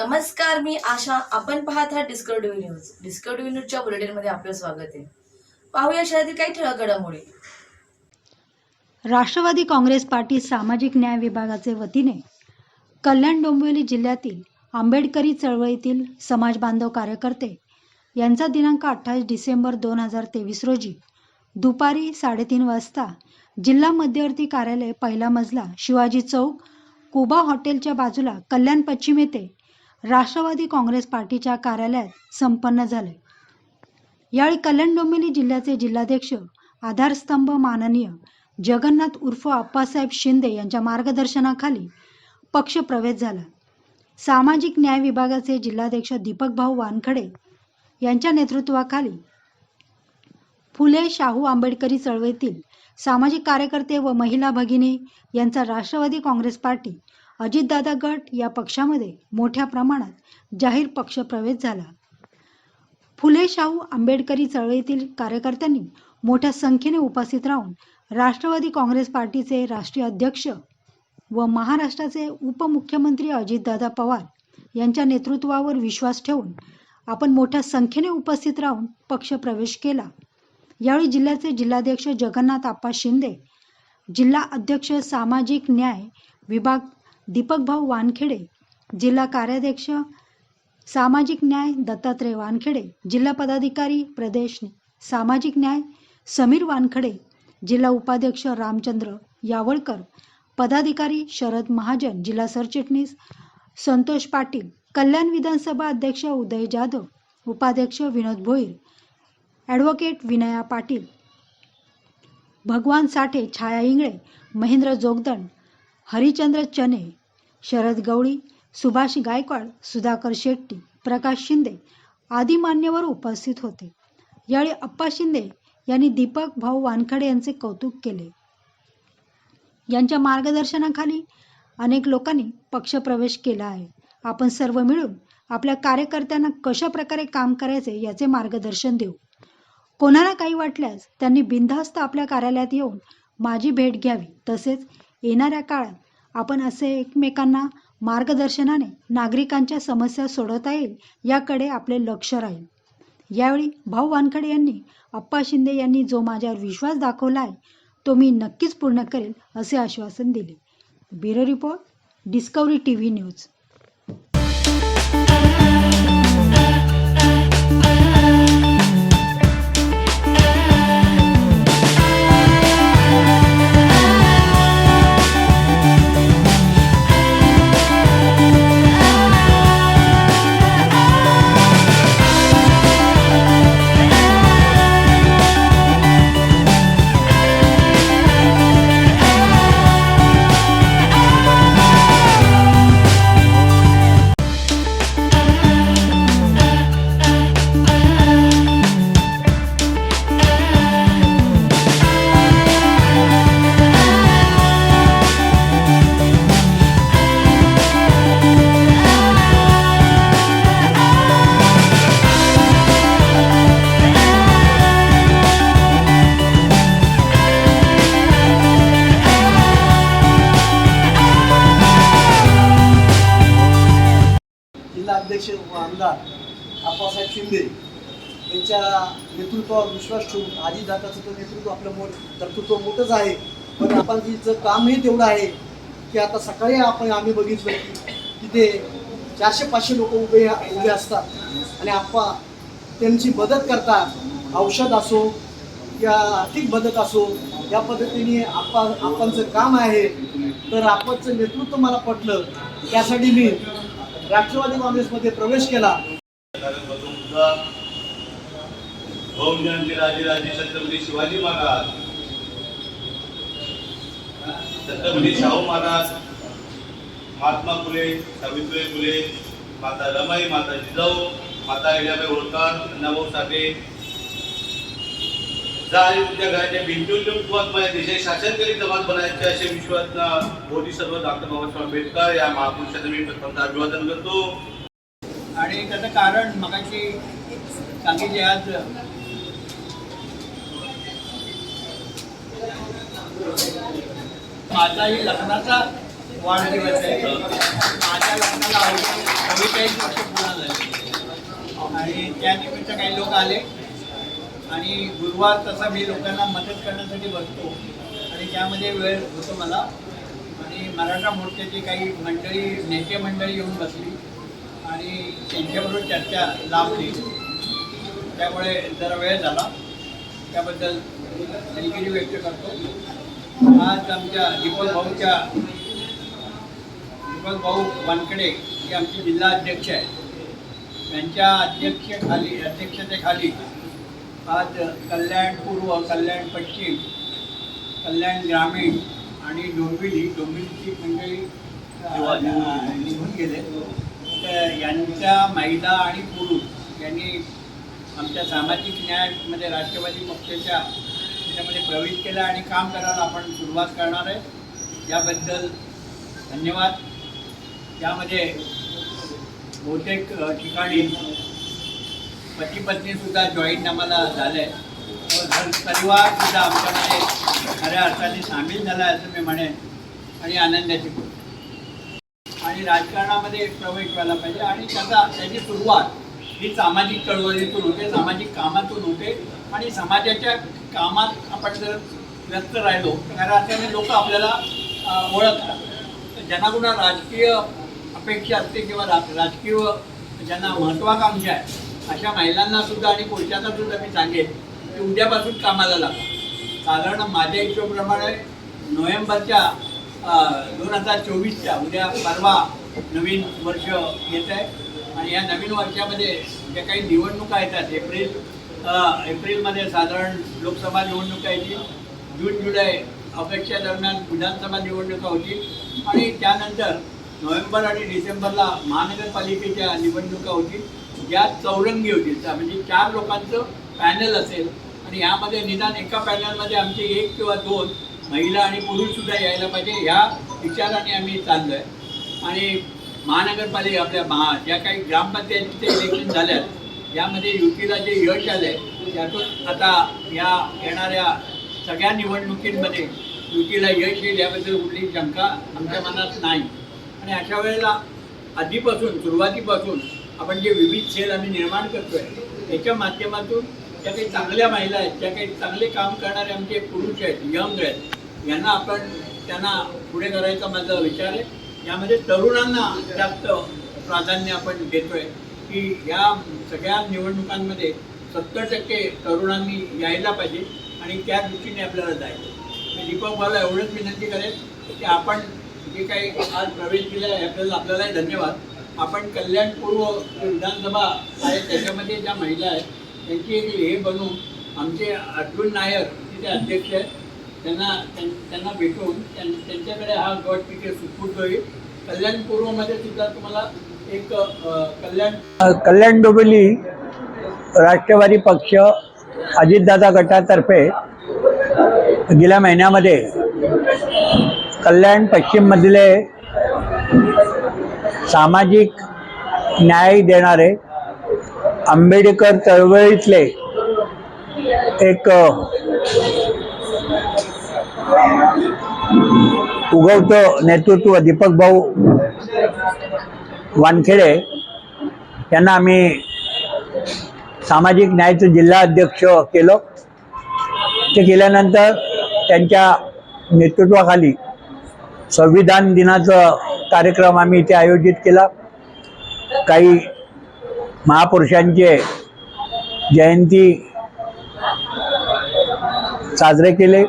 नमस्कार मी आशा. आपण पाहत आहात डिस्कवरी न्यूज डिस्कवरी न्यूजच्या बुलेटिनमध्ये आपलं स्वागत आहे. पाहूया शहरातील काही ठळक घडामोडी. राष्ट्रवादी काँग्रेस पार्टी सामाजिक न्याय विभागाचे वतीने कल्याण डोंबिवली जिल्ह्यातील आंबेडकरी चळवळीतील समाज बांधव कार्यकर्ते यांचा दिनांक अठ्ठावीस डिसेंबर दोन हजार तेवीस रोजी दुपारी साडेतीन वाजता जिल्हा मध्यवर्ती कार्यालय पहिला मजला शिवाजी चौक कुबा हॉटेलच्या बाजूला कल्याण पश्चिम येथे राष्ट्रवादी काँग्रेस पार्टीच्या कार्यालयात संपन्न झाले. यावेळी कल्याण डोंबिवली जिल्ह्याचे जिल्हाध्यक्ष आधारस्तंभ माननीय जगन्नाथ उर्फ अप्पासाहेब शिंदे यांच्या मार्गदर्शनाखाली पक्षप्रवेश झाला. सामाजिक न्याय विभागाचे जिल्हाध्यक्ष दीपक भाऊ वानखडे यांच्या नेतृत्वाखाली फुले शाहू आंबेडकरी चळवळीतील सामाजिक कार्यकर्ते व महिला भगिनी यांचा राष्ट्रवादी काँग्रेस पार्टी अजितदादा गट या पक्षामध्ये मोठ्या प्रमाणात जाहीर पक्षप्रवेश झाला. फुले शाहू आंबेडकरी चळवळीतील कार्यकर्त्यांनी मोठ्या संख्येने उपस्थित राहून राष्ट्रवादी काँग्रेस पार्टीचे राष्ट्रीय अध्यक्ष व महाराष्ट्राचे उपमुख्यमंत्री अजितदादा पवार यांच्या नेतृत्वावर विश्वास ठेवून आपण मोठ्या संख्येने उपस्थित राहून पक्षप्रवेश केला. यावेळी जिल्ह्याचे जिल्हाध्यक्ष जगन्नाथ आप्पा शिंदे जिल्हा अध्यक्ष सामाजिक न्याय विभाग दीपक भाऊ वानखेडे जिल्हा कार्याध्यक्ष सामाजिक न्याय दत्तात्रय वानखेडे जिल्हा पदाधिकारी प्रदेश सामाजिक न्याय समीर वानखडे जिल्हा उपाध्यक्ष रामचंद्र यावळकर पदाधिकारी शरद महाजन जिल्हा सरचिटणीस संतोष पाटील कल्याण विधानसभा अध्यक्ष उदय जाधव उपाध्यक्ष विनोद भोईर ॲडव्होकेट विनया पाटील भगवान साठे छाया इंगळे महेंद्र जोगदंड हरिचंद्र चने शरद गवळी सुभाष गायकवाड सुधाकर शेट्टी प्रकाश शिंदे आदी मान्यवर उपस्थित होते. यावेळी अप्पा शिंदे यांनी दीपक भाऊ वानखडे यांचे कौतुक केले. यांच्या मार्गदर्शनाखाली अनेक लोकांनी पक्षप्रवेश केला आहे. आपण सर्व मिळून आपल्या कार्यकर्त्यांना कशा प्रकारे काम करायचे याचे मार्गदर्शन देऊ. कोणाला काही वाटल्यास त्यांनी बिनधास्त आपल्या कार्यालयात येऊन माझी भेट घ्यावी. तसेच येणाऱ्या काळात आपण असे एकमेकांना मार्गदर्शनाने नागरिकांच्या समस्या सोडवता येईल याकडे आपले लक्ष राहील. यावेळी भाऊ वानखडे यांनी अप्पा शिंदे यांनी जो माझ्यावर विश्वास दाखवला आहे तो मी नक्कीच पूर्ण करेल असे आश्वासन दिले. Bureau report Discovery T V news. त्यांच्या नेतृत्वावर विश्वास ठेवून आजीदादाचं तर नेतृत्व आपलं मोठ कर्तृत्व मोठंच आहे. पण आपणचं कामही तेवढं आहे की आता सकाळी आपण आम्ही बघितलं की तिथे चारशे पाचशे लोक उभे उभे असतात. आणि आप्पा त्यांची मदत करतात. औषध असो या आर्थिक मदत असो या पद्धतीने आप्पा आप्पांचं काम आहे. तर आप्पाचं नेतृत्व मला पटलं. त्यासाठी मी राष्ट्रवादी काँग्रेसमध्ये प्रवेश केला. सुद्धा जयंती राजे राजे छत्रपती शिवाजी महाराज. छत्रपती शाहू महाराज महात्मा फुले सावित्रीबाई फुले माता रमाई माता जिजाऊ माता अहिल्याबाई होळकर अण्णाभाऊ साठे. जा देशाचे शासन करीत जमात बनायचे असे विश्वास मोदी सर्व डॉक्टर बाबासाहेब आंबेडकर या महापुरुषाचं मी प्रथमतः अभिवादन करतो. आणि त्याचं कारण मगाशी सांगितले आज माझाही लग्नाचा वाढदिवस आहे माझ्या लग्नाला चव्वेचाळीस वर्ष पूर्ण झाले. आणि त्यानिमित्त काही लोक आले. आणि गुरुवार तसा मी लोकांना मदत करण्यासाठी बसतो. आणि त्यामध्ये वेळ होतो मला. आणि मराठा मोर्चाची काही मंडळी नेते मंडळी येऊन बसली. आणि त्यांच्याबरोबर चर्चा लाभली. त्यामुळे जरा वेळ झाला. त्याबद्दल दिलगिरी व्यक्त करतो. आज आमच्या दीपक भाऊच्या दीपक भाऊ वानकडे हे आमचे जिल्हा अध्यक्ष आहेत. त्यांच्या अध्यक्षखाली अध्यक्षतेखाली आज कल्याण पूर्व कल्याण पश्चिम कल्याण ग्रामीण आणि डोंबिवली डोंबिवलीची मंडळी निघून गेले. तर यांच्या महिला आणि पुरुष यांनी आमच्या सामाजिक न्यायामध्ये राष्ट्रवादी पक्षाच्या त्याच्यामध्ये प्रवेश केला आणि काम करायला आपण सुरुवात करणार आहे. याबद्दल धन्यवाद. यामध्ये बहुतेक ठिकाणी पती पत्नीसुद्धा जॉईंट आम्हाला झालं आहे परिवारसुद्धा आमच्यामध्ये खऱ्या अर्थाने सामील झाला आहे असं मी म्हणेन आणि आनंदाची गोष्ट. आणि राजकारणामध्ये प्रवेश व्हायला पाहिजे आणि त्याचा त्याची सुरुवात ही सामाजिक चळवळीतून होते सामाजिक कामातून होते आणि समाजाच्या कामात आपण जर व्यस्त राहिलो तर अशाने लोक आपल्याला ओळखतात. ज्यांना कुणा राजकीय अपेक्षा असते किंवा रा- राजकीय ज्यांना महत्त्वाकांक्षा आहे अशा महिलांना सुद्धा आणि पुरुषांना सुद्धा मी सांगेन की उद्यापासून कामाला लागा. साधारण माझ्या हिशोबाप्रमाणे नोव्हेंबरच्या दोन हजार चोवीसच्या उद्या परवा नवीन वर्ष येत आहे आणि या नवीन वर्षामध्ये ज्या काही निवडणुका येतात एप्रिल एप्रिलमध्ये साधारण लोकसभा निवडणुका येतील. जून जुलै अपेक्षा दरम्यान विधानसभा निवडणुका होतील. आणि त्यानंतर नोव्हेंबर आणि डिसेंबरला महानगरपालिकेच्या निवडणुका होतील. या चौरंगी होतील. त्या म्हणजे चार लोकांचं पॅनल असेल. आणि यामध्ये निदान एका पॅनलमध्ये आमचे एक किंवा दोन महिला आणि पुरुषसुद्धा यायला पाहिजे. ह्या विचाराने आम्ही चाललो आहे आणि महानगरपालिका आपल्या महा ज्या काही ग्रामपंचायतीचे इलेक्शन झाल्यात यामध्ये युतीला जे यश आलं आहे त्यातून आता या येणाऱ्या सगळ्या निवडणुकींमध्ये युतीला यश येईल याबद्दल कुठली शंका आमच्या मनात नाही. आणि अशा वेळेला आधीपासून सुरुवातीपासून आपण जे विविध सेल आम्ही निर्माण करतोय त्याच्या माध्यमातून ज्या काही चांगल्या महिला आहेत ज्या काही चांगले काम करणारे आमचे पुरुष आहेत यंग आहेत यांना आपण त्यांना पुढे करायचा माझा विचार आहे. यामध्ये तरुणांना जास्त प्राधान्य आपण देतोय. की या सगळ्या निवडणुकांमध्ये सत्तर टक्के तरुणांनी यायला पाहिजे आणि त्या दृष्टीने आपल्याला जायचं. दीपक भाऊला एवढंच विनंती करेल की आपण जे काही आज प्रवेश केला आहे आपल्याला आपल्यालाही धन्यवाद. आपण कल्याणपूर्व विधानसभा आहे त्याच्यामध्ये ज्या महिला आहेत त्यांची एक हे बनवून आमचे अर्जुन नायर तिथे अध्यक्ष आहेत त्यांना त्यां- त्यांना भेटून त्यां- त्यांच्याकडे हा गट तिथे सुपूर्द होईल. कल्याणपूर्वमध्ये सुद्धा तुम्हाला एक कल्याण कल्याण डोबेली राष्ट्रवादी पक्ष अजितदादा गटातर्फे गेल्या महिन्यामध्ये कल्याण पश्चिममधले सामाजिक न्याय देणारे आंबेडकर चळवळीतले एक उगवतं नेतृत्व दीपक भाऊ वानखेडे यांना आम्ही सामाजिक न्यायाचं जिल्हा अध्यक्ष केलं. ते केल्यानंतर त्यांच्या नेतृत्वाखाली संविधान दिनाचं कार्यक्रम आम्ही इथे आयोजित केला. काही महापुरुषांचे जयंती साजरे केले.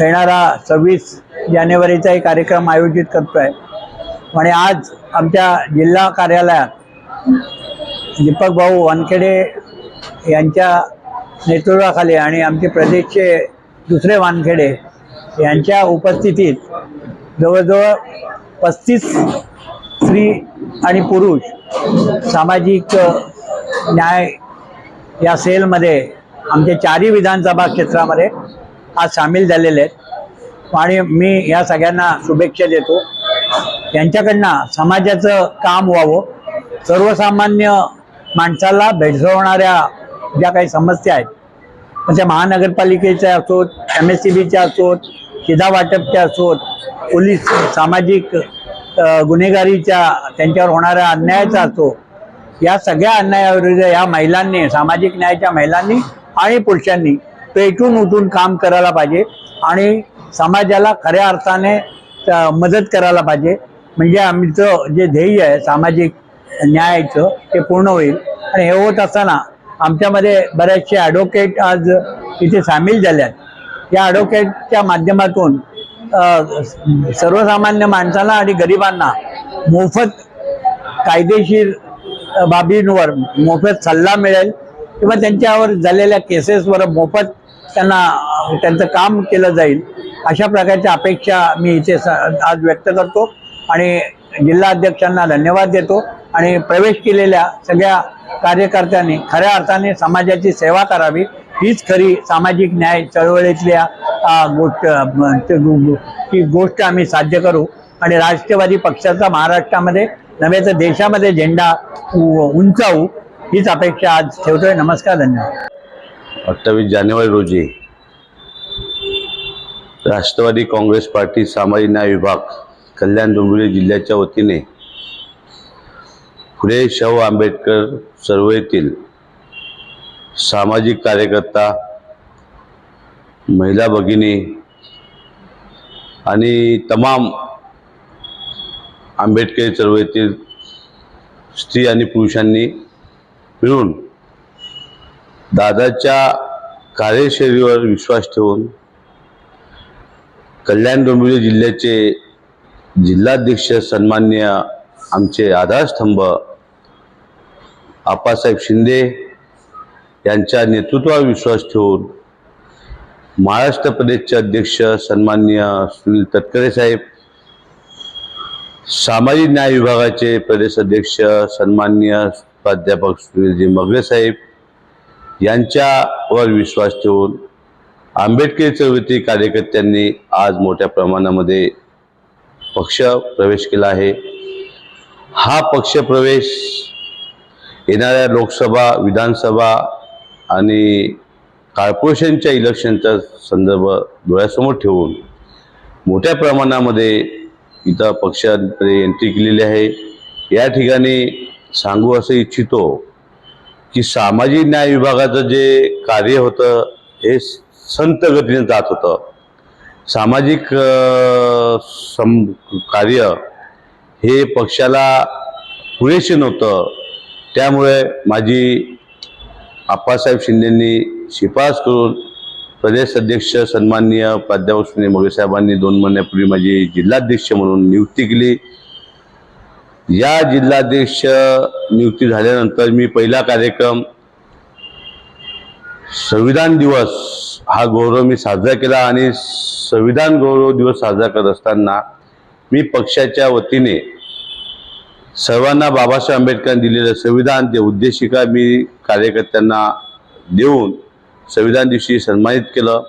येणारा सव्वीस जानेवारीचाही कार्यक्रम आयोजित करतो आहे आणि आज आमच्या जिल्हा कार्यालयात दीपक भाऊ वानखेडे यांच्या नेतृत्वाखाली आणि आमचे प्रदेशचे दुसरे वानखेडे यांच्या उपस्थितीत जवळजवळ पस्तीस स्त्री आणि पुरुष सामाजिक न्याय या सेलमध्ये आमच्या चारही विधानसभा क्षेत्रामध्ये आज सामील झालेले आहेत. आणि मी या सगळ्यांना शुभेच्छा देतो. यांच्याकडनं समाजाचं काम व्हावं. सर्वसामान्य माणसाला भेडसवणाऱ्या ज्या काही समस्या आहेत मग त्या महानगरपालिकेच्या असोत एम एस सी बीच्या असोत शिधा वाटपच्या असोत पोलीस सामाजिक गुन्हेगारीच्या त्यांच्यावर होणाऱ्या अन्यायाचा असो या सगळ्या अन्यायाविरुद्ध या महिलांनी सामाजिक न्यायाच्या महिलांनी आणि पुरुषांनी पेटून उठून काम करायला पाहिजे आणि समाजाला खऱ्या अर्थाने मदत करायला पाहिजे. म्हणजे आमचं जे ध्येय आहे सामाजिक न्यायाचं ते पूर्ण होईल. आणि हे होत असताना आमच्यामध्ये बऱ्याचशे ॲडव्होकेट आज इथे सामील झाले आहेत. या ॲडव्होकेटच्या माध्यमातून सर्वसामान्य माणसाला आणि गरिबांना मोफत कायदेशीर बाबींवर मोफत सल्ला मिळेल किंवा त्यांच्यावर झालेल्या केसेसवर मोफत त्यांना त्यांचं काम केलं जाईल. अशा प्रकारच्या अपेक्षा मी इथे आज व्यक्त करतो आणि जिल्हा अध्यक्षांना धन्यवाद देतो आणि प्रवेश केलेल्या सगळ्या कार्यकर्त्यांनी खऱ्या अर्थाने समाजाची सेवा करावी हीच खरी सामाजिक न्याय चळवळीतल्या गोष्ट ही गोष्ट आम्ही साध्य करू आणि राष्ट्रवादी पक्षाचा महाराष्ट्रामध्ये नव्हे तर देशामध्ये झेंडा उंचावू हीच अपेक्षा आज ठेवतोय. नमस्कार धन्यवाद. अठ्ठावीस जानेवारी रोजी राष्ट्रवादी काँग्रेस पार्टी सामाजिक न्याय विभाग कल्याण डोंबिवली जिल्ह्याच्या वतीने फुले शाहू आंबेडकर चळवळीतील सामाजिक कार्यकर्ता महिला भगिनी आणि तमाम आंबेडकरी चळवळीतील स्त्री आणि पुरुषांनी मिळून दादाच्या कार्यशैलीवर विश्वास ठेवून कल्याण डोंबिवली जिल्ह्याचे जिल्हाध्यक्ष सन्मान्य आमचे आधारस्तंभ आप्पासाहेब शिंदे यांच्या नेतृत्वावर विश्वास ठेवून महाराष्ट्र प्रदेशचे अध्यक्ष सन्मान्य सुनील तटकरे साहेब सामाजिक न्याय विभागाचे प्रदेश अध्यक्ष सन्मान्य प्राध्यापक सुनीलजी मगरे साहेब यांच्यावर विश्वास ठेवून आंबेडकर चळवळीतील कार्यकर्त्यांनी आज मोठ्या प्रमाणामध्ये पक्ष प्रवेश केला आहे. हा पक्ष प्रवेश येणाऱ्या लोकसभा विधानसभा आणि कॉर्पोरेशनच्या इलेक्शनचा संदर्भ डोळ्यासमोर ठेवून मोठ्या प्रमाणामध्ये इथं पक्षांकडे एंट्री केलेली आहे. या ठिकाणी सांगू असं इच्छितो की सामाजिक न्याय विभागाचं जे कार्य होतं हे संत गतीने जात होतं. सामाजिक सम कार्य हे पक्षाला पुरेसे नव्हतं. त्यामुळे माझी आप्पासाहेब शिंदेंनी शिफारस करून प्रदेश अध्यक्ष सन्माननीय प्राध्यापक सुनील मोगेसाहेबांनी दोन महिन्यापूर्वी माझी जिल्हाध्यक्ष म्हणून नियुक्ती केली. या जिल्हाध्यक्ष नियुक्ती झाल्यानंतर मी पहिला कार्यक्रम संविधान दिवस हा गौरव मी साजरा केला आणि संविधान गौरव दिवस साजरा करत असताना मी पक्षाच्या वतीने सर्वांना बाबासाहेब आंबेडकरांनी दिलेलं संविधान ते उद्देशिका मी कार्यकर्त्यांना देऊन संविधान दिवशी सन्मानित केलं.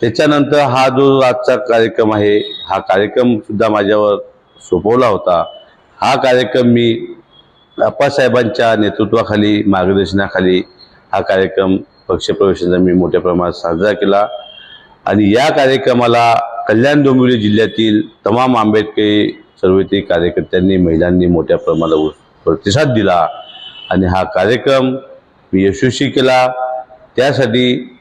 त्याच्यानंतर हा जो आजचा कार्यक्रम आहे हा कार्यक्रम सुद्धा माझ्यावर सोपवला होता. हा कार्यक्रम मी अप्पासाहेबांच्या नेतृत्वाखाली मार्गदर्शनाखाली हा कार्यक्रम पक्षप्रवेशाचा मी मोठ्या प्रमाणात साजरा केला. आणि या कार्यक्रमाला कल्याण डोंबिवली जिल्ह्यातील तमाम आंबेडकरी सर्वती कार्यकर्त्यांनी महिलांनी मोठ्या प्रमाणात प्रतिसाद दिला. आणि हा कार्यक्रम मी यशस्वी केला. त्यासाठी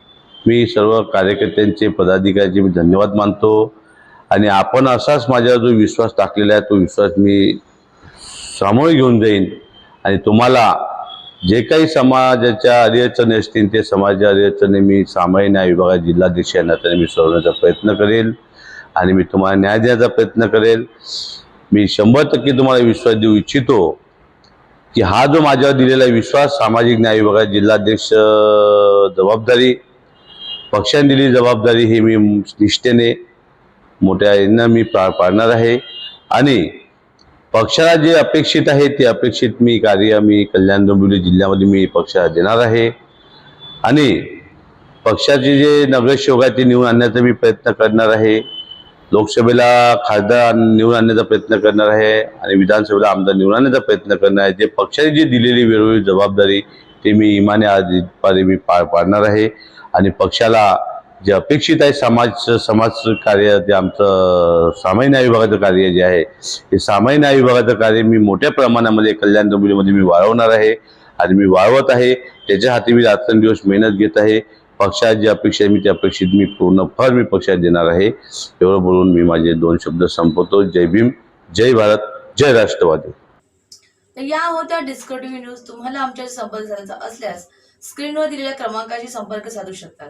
मी सर्व कार्यकर्त्यांचे पदाधिकाऱ्यांचे मी धन्यवाद मानतो. आणि आपण असाच माझ्यावर जो विश्वास टाकलेला आहे तो विश्वास मी सामोरे घेऊन जाईन. आणि तुम्हाला जे काही समाजाच्या अडीअडचणी असतील ते समाजाच्या अडीअडचणी मी सामायिक न्याय विभागात जिल्हाध्यक्ष या नात्याने मी सोडवण्याचा प्रयत्न करेल आणि मी तुम्हाला न्याय देण्याचा प्रयत्न करेल. मी शंभर टक्के तुम्हाला विश्वास देऊ इच्छितो की हा जो माझ्यावर दिलेला विश्वास सामाजिक न्याय विभागात जिल्हाध्यक्ष जबाबदारी पक्षाने दिली जबाबदारी ही मी निष्ठेने मोठ्या यांना मी पार पाळणार आहे. आणि पक्षाला जे अपेक्षित आहे ते अपेक्षित मी कार्य मी कल्याण डोंबिवली जिल्ह्यामध्ये मी पक्षाला देणार आहे. आणि पक्षाचे जे नगरसेवक आहे ते निवडून आणण्याचा मी प्रयत्न करणार आहे. लोकसभेला खासदार निवडून आणण्याचा प्रयत्न करणार आहे आणि विधानसभेला आमदार निवडून आणण्याचा प्रयत्न करणार आहे. जे पक्षाने जी दिलेली वेळोवेळी जबाबदारी ते मी इमाने आज मी पार पाडणार आहे. आणि पक्षाला जे अपेक्षित आहे समाज समाज कार्य जे आमचं सामान्य न्याय विभागाचं कार्य जे आहे हे सामान्य न्याय विभागाचं कार्य मी मोठ्या प्रमाणामध्ये कल्याण डोंबिवलीमध्ये मी वाढवणार आहे आणि मी वाढवत आहे. त्याच्या हाती मी रात्रंदिवस मेहनत घेत आहे. पक्षात जी अपेक्षा आहे मी त्या अपेक्षित मी पूर्ण फर मी पक्षात देणार आहे. एवढं बोलून मी माझे दोन शब्द संपवतो. जय भीम जय भारत जय राष्ट्रवादी. तर या होत्या डिस्कटिव्ह न्यूज तुम्हाला आमच्या संपर्क साधायचा असल्यास स्क्रीनवर दिलेल्या क्रमांकाशी संपर्क साधू शकतात.